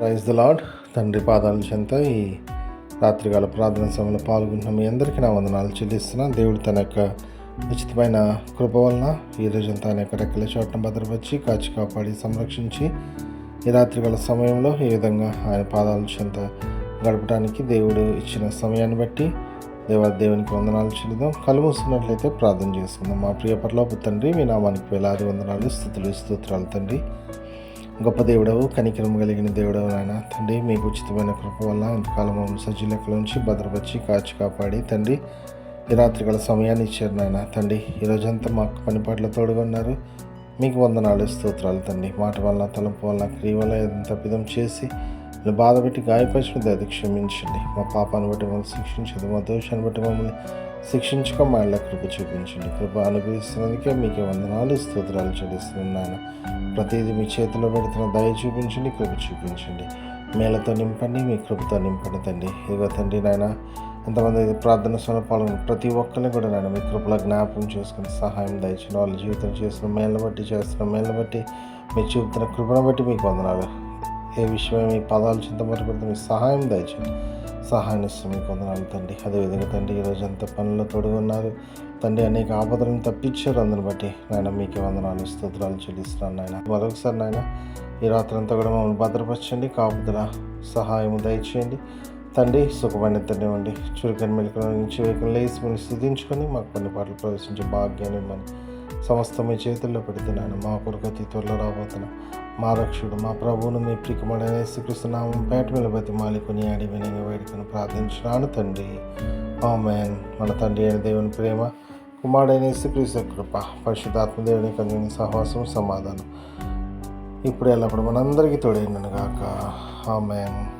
Praise the lord తండ్రి పాదాల చెంత ఈ రాత్రికాల ప్రార్థన సమయంలో పాల్గొంటున్న మీ అందరికీ నా వందనాలు చెల్లిస్తున్నాను దేవుడు తన యొక్క ఉచితమైన కృప వలన ఈ తన యొక్క రెక్కల చోటను భద్రపరిచి కాచి కాపాడి సంరక్షించి ఈ రాత్రికాల సమయంలో ఏ విధంగా ఆయన పాదాలు చెంత గడపడానికి దేవుడు ఇచ్చిన సమయాన్ని బట్టి దేవ దేవునికి వందనాలు చెల్లిదాం కళ్ళు ప్రార్థన చేసుకుందాం. మా ప్రియ పరలోపు తండ్రి మీ నామానికి వేలాది వందనాలు స్థుతులు స్తోత్రాలు తండ్రి. గొప్ప దేవుడవు కనికరం కలిగిన దేవుడవు నాయన తండ్రి మీకు ఉచితమైన కృప వల్ల ఇంతకాలం మమ్మల్ని సజ్జీలకుల నుంచి భద్రపరిచి కాచి కాపాడి తండ్రి ఈ రాత్రికాల సమయాన్ని ఇచ్చారు నాయన. తండ్రి ఈ మాకు పనిపాట్ల తోడుగా తోడుగొన్నారు మీకు వందనాలు స్తోత్రాలు తండ్రి. మాట వల్ల తలంపు వల్ల క్రియ వల్ల తప్పిదం చేసి మీరు బాధ పెట్టి గాయపరిచిన క్షమించండి. మా పాపాన్ని బట్టి మమ్మల్ని శిక్షించదు మా దోషాన్ని బట్టి మమ్మల్ని శిక్షించక మా కృప చూపించండి. కృప అనుభవిస్తున్నందుకే మీకే వందనాలు స్తోత్రాలు చెల్లిస్తున్నాను ప్రతిదీ మీ చేతిలో పెడుతున్న దయ చూపించండి కృప చూపించండి. మేళతో నింపండి మీ కృపతో నింపండి తండ్రి. ఇదిగో తండ్రి నాయన ఎంతమంది ప్రార్థన స్వరూపాలను ప్రతి ఒక్కరిని కూడా నేను మీ కృపలో జ్ఞాపకం చేసుకుని సహాయం దయచిన వాళ్ళ జీవితం చేస్తున్న మేళ్ళ బట్టి చేస్తున్న మేళ్ళ బట్టి మీరు చూపుతున్న కృపను బట్టి మీకు వందనాలు. ఏ విషయమే మీ పదాలు చింతమరి మీ సహాయం దయచేయండి. సహాయం ఇస్తాం మీకు వందనాలు తండ్రి. అదేవిధంగా తండ్రి ఈరోజు ఎంత పనుల్లో తోడుగా ఉన్నారు తండ్రి అనేక ఆపదలను తప్పించారు. అందరిని బట్టి నాయన మీకే వందనాలు స్తోత్రాలు చెల్లిస్తున్నాను నాయన. మరొకసారి నాయన ఈ రాత్రి అంతా కూడా మమ్మల్ని భద్రపరచండి కాపుదల సహాయం దయచేయండి. తండ్రి సుఖమైన తండ్రి చురుకని మెలకల నుంచి వేకులు లేచి మేము స్థుతించుకొని మాకు కొన్ని పాటలు ప్రవేశించే భాగ్యాన్ని ఇవ్వమని సమస్త మీ చేతుల్లో పెడుతున్నాను. మా కొరకు అతి త్వరలో రాబోతున్న మా రక్షుడు మా ప్రభువును మీ ప్రికమైన శ్రీకృష్ణనామం పేట మీద బతి మాలికొని ఆడి వినంగా వేడుకొని ప్రార్థించినాను తండ్రి. ఆమెన్. మన తండ్రి అయిన దేవుని ప్రేమ కుమారుడైన శ్రీకృష్ణ కృప పరిశుద్ధాత్మ దేవుని కలిగిన సహవాసం సమాధానం. ఇప్పుడు ఎల్లప్పుడు మనందరికీ తోడైనను గాక. ఆమెన్.